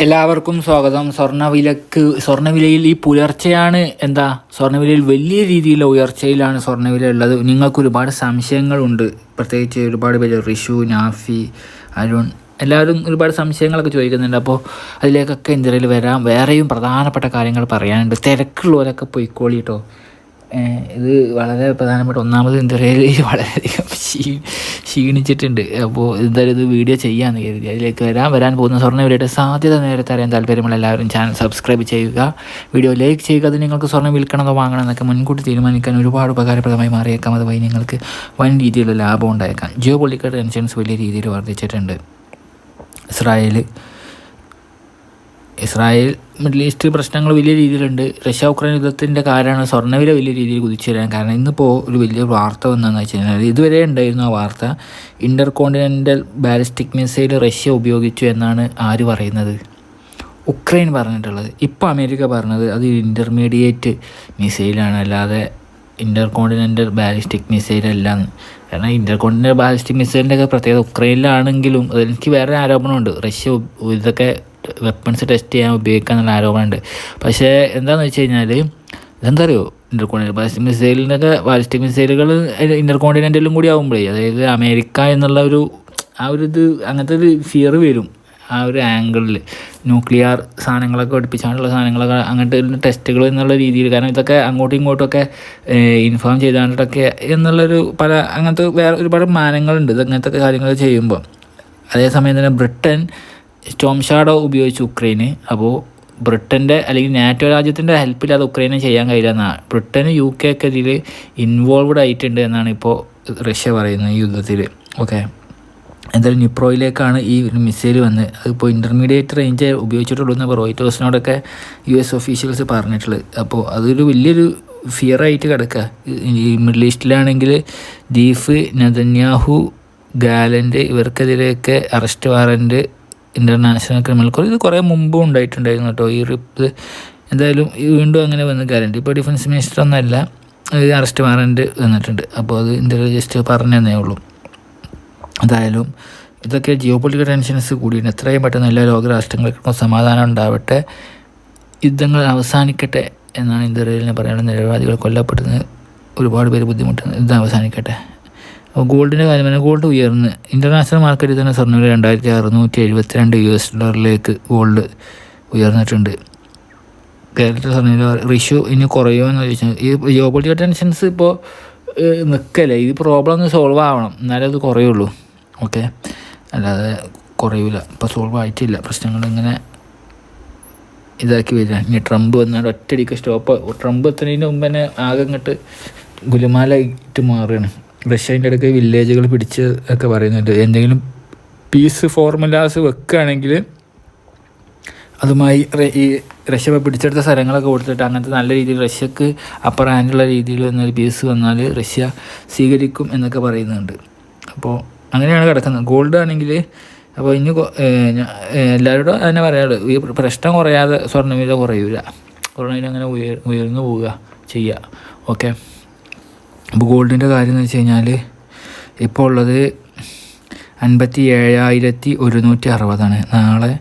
എല്ലാവർക്കും സ്വാഗതം. സ്വർണവിലക്ക് സ്വർണവിലയിൽ ഈ പുലർച്ചെയാണ് എന്താ സ്വർണവിലയിൽ വലിയ രീതിയിലുള്ള ഉയർച്ചയിലാണ് സ്വർണവില ഉള്ളത്. നിങ്ങൾക്ക് ഒരുപാട് സംശയങ്ങളുണ്ട്. പ്രത്യേകിച്ച് ഒരുപാട് പേര് റിഷു നാഫി അരുൺ എല്ലാവരും ഒരുപാട് സംശയങ്ങളൊക്കെ ചോദിക്കുന്നുണ്ട്. അപ്പോൾ അതിലേക്കൊക്കെ ഇന്ത്യയിൽ വരാം. വേറെയും പ്രധാനപ്പെട്ട കാര്യങ്ങൾ പറയാനുണ്ട്. തിരക്കുള്ളവരൊക്കെ പോയിക്കോളി കേട്ടോ ഏഹ് ഇത് വളരെ പ്രധാനപ്പെട്ട ഒന്നാമത് ഇന്ത്യയിൽ വളരെയധികം ക്ഷീ ക്ഷീണിച്ചിട്ടുണ്ട്. അപ്പോൾ എന്തായാലും ഇത് വീഡിയോ ചെയ്യാമെന്ന് കരുതി. അതിലേക്ക് വരാൻ വരാൻ പോകുന്ന സ്വർണവിലയുടെ സാധ്യത നേരത്തെ അറിയാൻ താല്പര്യമുള്ള എല്ലാവരും ചാനൽ സബ്സ്ക്രൈബ് ചെയ്യുക. വീഡിയോ ലൈക്ക് ചെയ്യുക. അത് നിങ്ങൾക്ക് സ്വർണം വിൽക്കണമെന്നോ വാങ്ങണം എന്നൊക്കെ മുൻകൂട്ടി തീരുമാനിക്കാൻ ഒരുപാട് ഉപകാരപ്രദമായി മാറിയേക്കാം. അതുവഴി നിങ്ങൾക്ക് വൻ രീതിയിലുള്ള ലാഭം ഉണ്ടായേക്കാം. ജിയോ പൊളിക്കൽ ടെൻഷൻസ് വലിയ രീതിയിൽ വർദ്ധിച്ചിട്ടുണ്ട്. ഇസ്രായേൽ ഇസ്രായേൽ മിഡിൽ ഈസ്റ്റ് പ്രശ്നങ്ങൾ വലിയ രീതിയിലുണ്ട്. റഷ്യ ഉക്രൈൻ യുദ്ധത്തിന്റെ കാര്യമാണ് സ്വർണവില വലിയ രീതിയിൽ കുതിച്ചു വരാൻ കാരണം ഇന്നിപ്പോൾ ഒരു വലിയ വാർത്ത വന്നതെന്ന് വെച്ച് കഴിഞ്ഞാൽ ഇതുവരെ ഉണ്ടായിരുന്നു ആ വാർത്ത intercontinental ballistic missile Russia ഉപയോഗിച്ചു എന്നാണ് ആര് പറയുന്നത്? ഉക്രൈൻ പറഞ്ഞിട്ടുള്ളത്. ഇപ്പോൾ അമേരിക്ക പറഞ്ഞത് അത് ഇന്റർമീഡിയറ്റ് മിസൈലാണ് അല്ലാതെ ഇന്റർ കോണ്ടിനെന്റൽ ബാലിസ്റ്റിക് മിസൈലല്ല കാരണം ഇന്റർ കോണ്ടിനെന്റൽ ബാലിസ്റ്റിക് മിസൈലിന്റെയൊക്കെ പ്രത്യേകത ഉക്രൈനിലാണെങ്കിലും അതെനിക്ക് വേറെ ആരോപണമുണ്ട്. റഷ്യ ഇതൊക്കെ വെപ്പൺസ് ടെസ്റ്റ് ചെയ്യാൻ ഉപയോഗിക്കാന്നുള്ള ആരോപണമുണ്ട്. പക്ഷേ എന്താണെന്ന് വെച്ച് കഴിഞ്ഞാൽ ഇതെന്താ അറിയോ ഇന്റർ കോണ്ടിനെന്റൽ ബാലിസ്റ്റിക് മിസൈലുകൾ ഇന്റർകോണ്ടിനെന്റലും കൂടി ആകുമ്പോഴേ അതായത് അമേരിക്ക എന്നുള്ള ഒരു ആ ഒരു ഇത് അങ്ങനത്തെ ഒരു ഫിയർ വരും. ആ ഒരു ആംഗിളിൽ ന്യൂക്ലിയർ സാധനങ്ങളൊക്കെ പഠിപ്പിച്ചാണ്ടുള്ള സാധനങ്ങളൊക്കെ അങ്ങനത്തെ ടെസ്റ്റുകൾ എന്നുള്ള രീതിയിൽ. കാരണം ഇതൊക്കെ അങ്ങോട്ടും ഇങ്ങോട്ടുമൊക്കെ ഇൻഫോം ചെയ്താണ്ടൊക്കെ എന്നുള്ളൊരു പല അങ്ങനത്തെ വേറെ ഒരുപാട് മാനങ്ങളുണ്ട്. ഇത് അങ്ങനത്തെ കാര്യങ്ങൾ ചെയ്യുമ്പോൾ അതേസമയം തന്നെ ബ്രിട്ടൻ സ്റ്റോം ഷാഡോ ഉപയോഗിച്ച് ഉക്രൈന് അപ്പോൾ ബ്രിട്ടന്റെ അല്ലെങ്കിൽ നാറ്റോ രാജ്യത്തിന്റെ ഹെൽപ്പില്ലാതെ ഉക്രൈനെ ചെയ്യാൻ കഴിയില്ല എന്നാണ് ബ്രിട്ടന് യു കെ ഒക്കെ ഇതിൽ ഇൻവോൾവ്ഡ് ആയിട്ടുണ്ട് എന്നാണ് ഇപ്പോൾ റഷ്യ പറയുന്നത് ഈ യുദ്ധത്തിൽ ഓക്കെ എന്തായാലും നിപ്രോയിലേക്കാണ് ഈ മിസൈൽ വന്ന് അതിപ്പോൾ ഇന്റർമീഡിയറ്റ് റേഞ്ച് ഉപയോഗിച്ചിട്ടുള്ളൂ എന്ന് റോയിറ്റ് ഹൗസിനോടൊക്കെ യു എസ് ഒഫീഷ്യൽസ് പറഞ്ഞിട്ടുള്ളത്. അപ്പോൾ അതൊരു വലിയൊരു ഫിയറായിട്ട് കിടക്കുക ഈ മിഡിൽ ഈസ്റ്റിലാണെങ്കിൽ Deif Netanyahu Gallant ഇവർക്കെതിരെയൊക്കെ arrest warrant international criminal court ഇത് കുറേ മുമ്പും ഉണ്ടായിട്ടുണ്ടായിരുന്നു കേട്ടോ. ഈ റിപ്പ് എന്തായാലും വീണ്ടും അങ്ങനെ വന്ന് കാര്യമുണ്ട് ഇപ്പോൾ ഡിഫൻസ് മിനിസ്റ്റർ ഒന്നല്ല അറസ്റ്റ് വാറന്റ് വന്നിട്ടുണ്ട്. അപ്പോൾ അത് ഇന്ത്യയിൽ ജസ്റ്റ് പറഞ്ഞു തന്നേ ഉള്ളൂ. എന്തായാലും ഇതൊക്കെ ജിയോ പൊളിറ്റിക്കൽ ടെൻഷൻസ് കൂടിയാണ് എത്രയും പെട്ടെന്ന് എല്ലാ ലോകരാഷ്ട്രങ്ങൾക്കും സമാധാനം ഉണ്ടാവട്ടെ. യുദ്ധങ്ങൾ അവസാനിക്കട്ടെ എന്നാണ് ഇന്ത്യയിൽ പറയാനുള്ള നിരവധികൾ കൊല്ലപ്പെടുന്നത്. ഒരുപാട് പേര് ബുദ്ധിമുട്ടുന്നത്. യുദ്ധം അവസാനിക്കട്ടെ. ഗോൾഡിന്റെ കാര്യം ഗോൾഡ് ഉയർന്ന്. ഇന്റർനാഷണൽ മാർക്കറ്റിൽ തന്നെ സ്വർണവില രണ്ടായിരത്തി അറുന്നൂറ്റി എഴുപത്തിരണ്ട് യു എസ് ഡോളറിലേക്ക് ഗോൾഡ് ഉയർന്നിട്ടുണ്ട് കേരളത്തിൽ സ്വർണ റിഷ്യൂ ഇനി കുറയുമോ എന്ന് ചോദിച്ചാൽ ഈ ജിയോ പൊളിറ്റിക്കൽ ടെൻഷൻസ് ഇപ്പോൾ നിൽക്കല്ലേ ഈ പ്രോബ്ലം ഒന്ന് സോൾവ് ആവണം. എന്നാലേ അത് കുറയുള്ളൂ. ഓക്കെ അല്ലാതെ കുറയൂല. ഇപ്പോൾ സോൾവ് ആയിട്ടില്ല. പ്രശ്നങ്ങൾ ഇങ്ങനെ ഇതാക്കി വരിക. ഇനി ട്രംപ് വന്നാൽ ഒറ്റയടിക്ക് സ്റ്റോപ്പ് ട്രംപ് എത്തുന്നതിന് മുമ്പ് തന്നെ ആകെ ഇങ്ങോട്ട് ഗുലുമാലായിട്ട് മാറുകയാണ്. റഷ്യന്റെ ഇടയ്ക്ക് വില്ലേജുകൾ പിടിച്ച് ഒക്കെ പറയുന്നുണ്ട്. എന്തെങ്കിലും പീസ് ഫോർമുലാസ് വെക്കുകയാണെങ്കിൽ അതുമായി ഈ റഷ്യ പിടിച്ചെടുത്ത സ്ഥലങ്ങളൊക്കെ കൊടുത്തിട്ട് അങ്ങനത്തെ നല്ല രീതിയിൽ റഷ്യക്ക് അപ്പർ ഹാൻഡുള്ള രീതിയിൽ എന്നൊരു പീസ് വന്നാൽ റഷ്യ സ്വീകരിക്കും എന്നൊക്കെ പറയുന്നുണ്ട്. അപ്പോൾ അങ്ങനെയാണ് കിടക്കുന്നത്. ഗോൾഡ് ആണെങ്കിൽ അപ്പോൾ ഇനി എല്ലാവരോടും തന്നെ പറയാറ് ഈ പ്രശ്നം കുറയാതെ സ്വർണവില കുറയൂല. സ്വർണവില അങ്ങനെ ഉയർ ഉയർന്നു പോവുക ചെയ്യുക. ഓക്കെ അപ്പോൾ ഗോൾഡിന്റെ കാര്യം എന്ന് വെച്ച് കഴിഞ്ഞാൽ ഇപ്പോൾ ഉള്ളത് അൻപത്തി ഏഴായിരത്തി ഒരുന്നൂറ്റി അറുപതാണ് നാളെ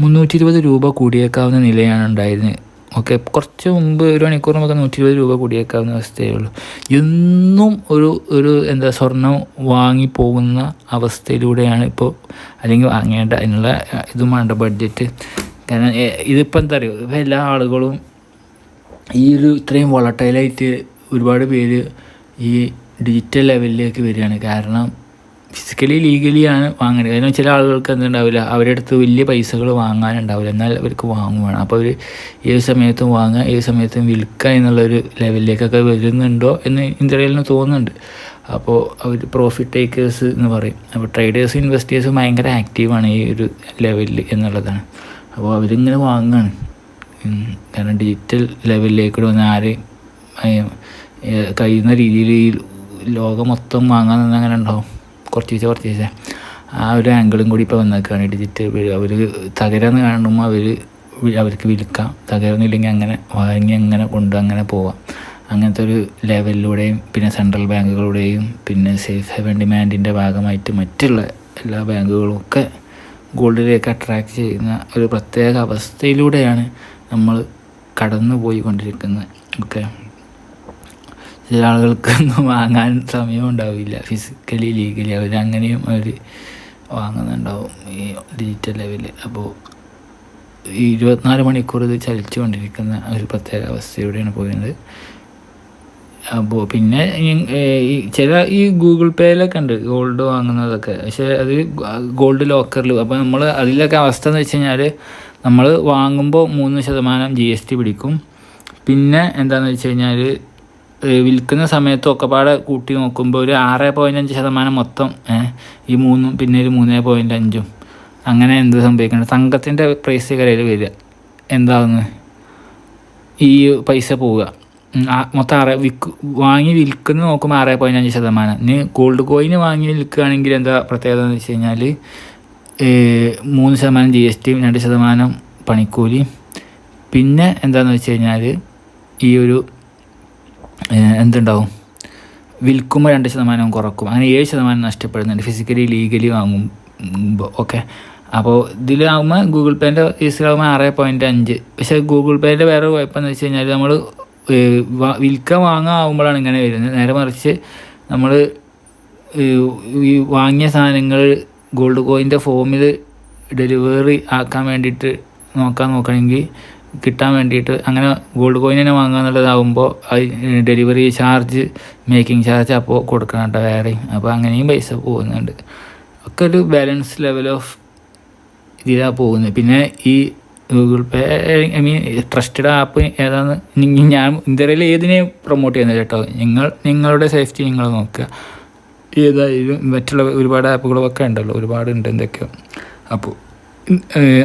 മുന്നൂറ്റി ഇരുപത് രൂപ കൂടിയേക്കാവുന്ന നിലയാണ് ഉണ്ടായിരുന്നത് ഓക്കെ കുറച്ച് മുമ്പ് ഒരു മണിക്കൂർ നമുക്ക് നൂറ്റി ഇരുപത് രൂപ കൂടിയേക്കാവുന്ന അവസ്ഥയേ ഉള്ളൂ. എന്നും ഒരു ഒരു എന്താ സ്വർണം വാങ്ങിപ്പോകുന്ന അവസ്ഥയിലൂടെയാണ് ഇപ്പോൾ അല്ലെങ്കിൽ വാങ്ങേണ്ട അതിനുള്ള ഇതും വേണ്ട ബഡ്ജറ്റ്. കാരണം ഇതിപ്പോൾ എന്താ അറിയോ? ഇപ്പോൾ എല്ലാ ആളുകളും ഈ ഒരു ഇത്രയും വളട്ടൈലായിട്ട് ഒരുപാട് പേര് ഈ ഡിജിറ്റൽ ലെവലിലേക്ക് വരികയാണ്. കാരണം ഫിസിക്കലി ലീഗലിയാണ് വാങ്ങുന്നത് കാരണം ചില ആളുകൾക്ക് എന്തുണ്ടാവില്ല അവരുടെ അടുത്ത് വലിയ പൈസകൾ വാങ്ങാനുണ്ടാവില്ല. എന്നാൽ അവർക്ക് വാങ്ങുവാണ്. അപ്പോൾ അവർ ഏത് സമയത്തും വാങ്ങുക ഏത് സമയത്തും വിൽക്കുക എന്നുള്ളൊരു ലെവലിലേക്കൊക്കെ വരുന്നുണ്ടോ എന്ന് ഇന്ത്യയിൽ നിന്ന് തോന്നുന്നുണ്ട്. അപ്പോൾ അവർ പ്രോഫിറ്റ് ടേക്കേഴ്സ് എന്ന് പറയും. അപ്പോൾ ട്രേഡേഴ്സ് ഇൻവെസ്റ്റേഴ്സ് ഭയങ്കര ആക്റ്റീവാണ് ഈ ഒരു ലെവലിൽ എന്നുള്ളതാണ്. അപ്പോൾ അവരിങ്ങനെ വാങ്ങുകയാണ്. കാരണം ഡിജിറ്റൽ ലെവലിലേക്ക് വന്ന് ആരെയും കഴിയുന്ന രീതിയിൽ ഈ ലോകം മൊത്തം വാങ്ങാൻ നിന്ന് അങ്ങനെ ഉണ്ടാവും. കുറച്ച് ദിവസം കുറച്ച് ദിവസം ആ ഒരു ആംഗിളും കൂടി ഇപ്പോൾ വന്നേക്കാണ് ഡിജിറ്റൽ അവർ തകരാന്ന് കാണുമ്പോൾ അവർ അവർക്ക് വിൽക്കാം. തകരുന്നില്ലെങ്കിൽ അങ്ങനെ വാങ്ങി അങ്ങനെ കൊണ്ട് അങ്ങനെ പോവാം. അങ്ങനത്തെ ഒരു ലെവലിലൂടെയും പിന്നെ സെൻട്രൽ ബാങ്കുകളുടെയും പിന്നെ സേഫ് ഹെവൻ ഡിമാൻഡിന്റെ ഭാഗമായിട്ട് മറ്റുള്ള എല്ലാ ബാങ്കുകളും ഒക്കെ ഗോൾഡിലേക്ക് അട്രാക്റ്റ് ചെയ്യുന്ന ഒരു പ്രത്യേക അവസ്ഥയിലൂടെയാണ് നമ്മൾ കടന്നു പോയിക്കൊണ്ടിരിക്കുന്നത് ഓക്കെ ചില ആളുകൾക്കൊന്നും വാങ്ങാൻ സമയം ഉണ്ടാവില്ല ഫിസിക്കലി ലീഗലി അവർ അങ്ങനെയും അവർ വാങ്ങുന്നുണ്ടാവും ഈ ഡിജിറ്റൽ ലെവൽ അപ്പോൾ ഈ ഇരുപത്തിനാല് മണിക്കൂർ ഇത് ചലിച്ചുകൊണ്ടിരിക്കുന്ന ഒരു പ്രത്യേക അവസ്ഥയിലൂടെയാണ് പോകുന്നത് അപ്പോൾ പിന്നെ ഈ ചില ഈ ഗൂഗിൾ പേയിലൊക്കെ ഉണ്ട്. ഗോൾഡ് വാങ്ങുന്നതൊക്കെ. പക്ഷേ അത് ഗോൾഡ് ലോക്കറിൽ അപ്പോൾ നമ്മൾ അതിലൊക്കെ അവസ്ഥ എന്ന് വെച്ച് കഴിഞ്ഞാൽ നമ്മൾ വാങ്ങുമ്പോൾ മൂന്ന് ശതമാനം ജി എസ് ടി പിടിക്കും. പിന്നെ എന്താണെന്ന് വെച്ച് കഴിഞ്ഞാൽ വിൽക്കുന്ന സമയത്ത് ഒക്കെപ്പാടെ കൂട്ടി നോക്കുമ്പോൾ ഒരു ആറ് പോയിന്റ് അഞ്ച് ശതമാനം മൊത്തം ഈ മൂന്നും പിന്നെ ഒരു മൂന്ന് പോയിന്റ് അഞ്ചും. അങ്ങനെ എന്ത് സംഭവിക്കണം സംഘത്തിന്റെ പ്രൈസ് കരയിൽ വരിക. എന്താകുന്നത് ഈ പൈസ പോവുക. മൊത്തം ആറ് വിൽക്ക് വാങ്ങി വിൽക്കുന്ന നോക്കുമ്പോൾ ആറ് പോയിന്റ് അഞ്ച് ശതമാനം. ഇനി ഗോൾഡ് കോയിന് വാങ്ങി വിൽക്കുകയാണെങ്കിൽ എന്താ പ്രത്യേകത എന്ന് വെച്ച് കഴിഞ്ഞാൽ മൂന്ന് ശതമാനം ജി എസ് ടിയും രണ്ട് ശതമാനം പണിക്കൂലി പിന്നെ എന്താണെന്ന് വെച്ച് കഴിഞ്ഞാൽ ഈ ഒരു എന്തുണ്ടാവും? വിൽക്കുമ്പോൾ രണ്ട് ശതമാനം കുറക്കും. അങ്ങനെ ഏഴ് ശതമാനം നഷ്ടപ്പെടുന്നുണ്ട്. ഫിസിക്കലി ലീഗലി വാങ്ങുമ്പോൾ ഓക്കെ അപ്പോൾ ഇതിലാകുമ്പോൾ ഗൂഗിൾ പേന്റെ ഫീസിലാകുമ്പോൾ ആറ് പോയിന്റ് അഞ്ച്. പക്ഷേ ഗൂഗിൾ പേന്റെ വേറെ കുഴപ്പമെന്ന് വെച്ച് കഴിഞ്ഞാൽ നമ്മൾ വിൽക്കാൻ വാങ്ങാവുമ്പോഴാണ് ഇങ്ങനെ വരുന്നത്. നേരെ മറിച്ച് നമ്മൾ ഈ വാങ്ങിയ സാധനങ്ങൾ ഗോൾഡ് കോയിന്റെ ഫോമിൽ ഡെലിവറി ആക്കാൻ വേണ്ടിയിട്ട് നോക്കാൻ നോക്കണമെങ്കിൽ കിട്ടാൻ വേണ്ടിയിട്ട് അങ്ങനെ ഗോൾഡ് കോയിൻ തന്നെ വാങ്ങുക എന്നുള്ളതാകുമ്പോൾ ഡെലിവറി ചാർജ് മേക്കിംഗ് ചാർജ് അപ്പോൾ കൊടുക്കണം കേട്ടോ വേറെ. അപ്പോൾ അങ്ങനെയും പൈസ പോകുന്നുണ്ട്. ഒക്കെ ഒരു ബാലൻസ് ലെവൽ ഓഫ് ഇതിലാണ് പോകുന്നത്. പിന്നെ ഈ Google pay I mean trusted app ഏതാണെന്ന് ഞാൻ ഇന്ത്യയിൽ ഏതിനെയും പ്രൊമോട്ട് ചെയ്യുന്നത് കേട്ടോ. നിങ്ങൾ നിങ്ങളുടെ സേഫ്റ്റി നിങ്ങൾ നോക്കുക. ഏതായാലും മറ്റുള്ള ഒരുപാട് ആപ്പുകളൊക്കെ ഉണ്ടല്ലോ ഒരുപാട് ഉണ്ട് എന്തൊക്കെയോ. അപ്പോൾ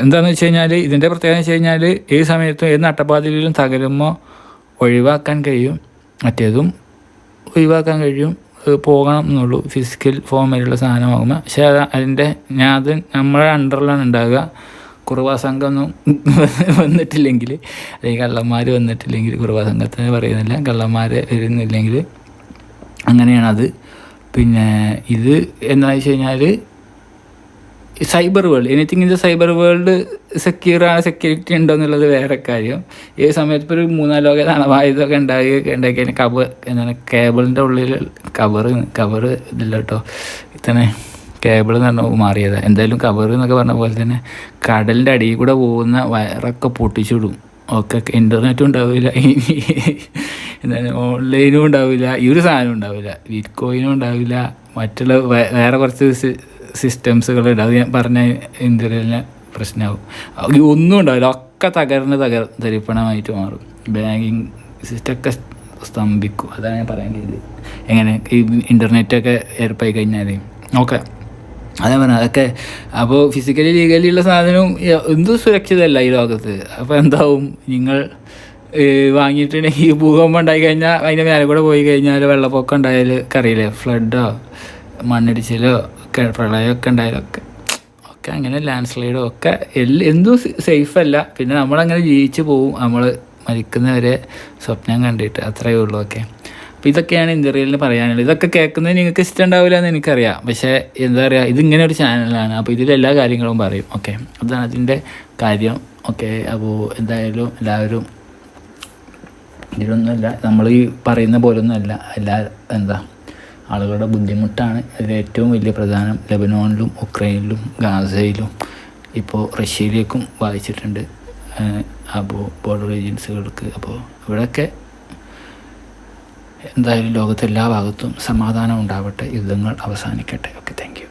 എന്താണെന്ന് വെച്ച് കഴിഞ്ഞാൽ ഇതിന്റെ പ്രത്യേകത വെച്ച് കഴിഞ്ഞാൽ ഏത് സമയത്തും ഏത് നട്ടപ്പാതിലും തകരുമോ ഒഴിവാക്കാൻ കഴിയും. മറ്റേതും ഒഴിവാക്കാൻ കഴിയും. പോകണം എന്നുള്ളൂ. ഫിസിക്കൽ ഫോമിലുള്ള സാധനമാകുമ്പോൾ പക്ഷേ അത് അതിന്റെ ഞാൻ അത് നമ്മളെ അണ്ടറിലാണ് ഉണ്ടാകുക കുറുവാ സംഘമൊന്നും വന്നിട്ടില്ലെങ്കിൽ അല്ലെങ്കിൽ കള്ളന്മാർ വന്നിട്ടില്ലെങ്കിൽ കുറുവാ സംഘത്തിന് പറയുന്നില്ല. കള്ളന്മാർ വരുന്നില്ലെങ്കിൽ അങ്ങനെയാണത്. പിന്നെ ഇത് എന്താണെന്ന് വെച്ച് കഴിഞ്ഞാൽ cyber world anything in the cyber world secure ആണ് സെക്യൂരിറ്റി ഉണ്ടോ എന്നുള്ളത് വേറെ കാര്യം. ഈ സമയത്ത് ഇപ്പോൾ ഒരു മൂന്നാലോ അണവായുധമൊക്കെ ഉണ്ടായി ഉണ്ടാക്കി കവർ എന്താണ് കേബിളിന്റെ ഉള്ളിൽ കവർ കവർ ഇതില്ല കേട്ടോ. ഇത്തന്നെ കേബിൾ എന്ന് പറഞ്ഞാൽ മാറിയത്. എന്തായാലും കവർ എന്നൊക്കെ പറഞ്ഞ പോലെ തന്നെ കടലിന്റെ അടിയിൽ കൂടെ പോകുന്ന വയറൊക്കെ പൊട്ടിച്ചിടും. ഒക്കെ ഇന്റർനെറ്റും ഉണ്ടാവില്ല. ഇനി എന്താണ് ഓൺലൈനും ഉണ്ടാവില്ല. ഈ ഒരു സാധനം ഉണ്ടാവില്ല. ബിറ്റ്കോയിനും ഉണ്ടാവില്ല. മറ്റുള്ള വേറെ കുറച്ച് സി- ഇടുക അത് ഞാൻ പറഞ്ഞ ഇന്ത്യയിലെ പ്രശ്നമാകും ഒന്നും ഉണ്ടാവില്ല. ഒക്കെ തകർന്ന് തകർ തരിപ്പണമായിട്ട് മാറും. ബാങ്കിങ് സിസ്റ്റമൊക്കെ സ്തംഭിക്കും. അതാണ് ഞാൻ പറയാൻ കഴിയുന്നത് എങ്ങനെ? ഈ ഇന്റർനെറ്റൊക്കെ ഏർപ്പായി കഴിഞ്ഞാൽ. ഓക്കെ. അതേ പറഞ്ഞ അതൊക്കെ അപ്പോൾ ഫിസിക്കലി ലീഗലി ഉള്ള സാധനവും എന്തും സുരക്ഷിതമല്ല ഈ ലോകത്ത്. അപ്പോൾ എന്താവും? നിങ്ങൾ വാങ്ങിയിട്ടുണ്ടെങ്കിൽ ഭൂകമ്പം ഉണ്ടായി കഴിഞ്ഞാൽ അതിന്റെ മേലെ കൂടെ പോയി കഴിഞ്ഞാൽ വെള്ളപ്പൊക്കം ഉണ്ടായാൽ കറിയില്ലേ? ഫ്ലഡോ മണ്ണിടിച്ചിലോ ഒക്കെ പ്രളയമൊക്കെ ഉണ്ടായതൊക്കെ ഒക്കെ അങ്ങനെ ലാൻഡ് സ്ലൈഡും ഒക്കെ എല്ലാം എന്തും സേഫ് അല്ല. പിന്നെ നമ്മളങ്ങനെ ജീവിച്ച് പോവും. നമ്മൾ മരിക്കുന്നവരെ സ്വപ്നം കണ്ടിട്ട് അത്രയേ ഉള്ളൂ ഒക്കെ. അപ്പോൾ ഇതൊക്കെയാണ് ഇന്റർവ്യൂലിന് പറയാനുള്ളത്. ഇതൊക്കെ കേൾക്കുന്നത് നിങ്ങൾക്ക് ഇഷ്ടം ഉണ്ടാവില്ല എന്ന് എനിക്കറിയാം. പക്ഷേ എന്താ പറയുക ഇതിങ്ങനെ ഒരു ചാനലാണ് അപ്പോൾ ഇതിലെല്ലാ കാര്യങ്ങളും പറയും. ഓക്കെ അതാണ് അതിന്റെ കാര്യം. ഓക്കെ അപ്പോൾ എന്തായാലും എല്ലാവരും ഇതിലൊന്നുമല്ല. നമ്മൾ ഈ പറയുന്ന പോലൊന്നുമല്ല. എല്ലാ എന്താ ആളുകളുടെ ബുദ്ധിമുട്ടാണ്. അതിൽ ഏറ്റവും വലിയ പ്രധാനം ലെബനോണിലും ഉക്രൈനിലും ഗാസയിലും ഇപ്പോൾ റഷ്യയിലേക്കും ബാധിച്ചിട്ടുണ്ട് അപ്പോൾ ബോർഡർ ഏജൻസികൾക്ക് അപ്പോൾ ഇവിടെയൊക്കെ എന്തായാലും ലോകത്തെല്ലാ ഭാഗത്തും സമാധാനം ഉണ്ടാവട്ടെ. യുദ്ധങ്ങൾ അവസാനിക്കട്ടെ. Okay thank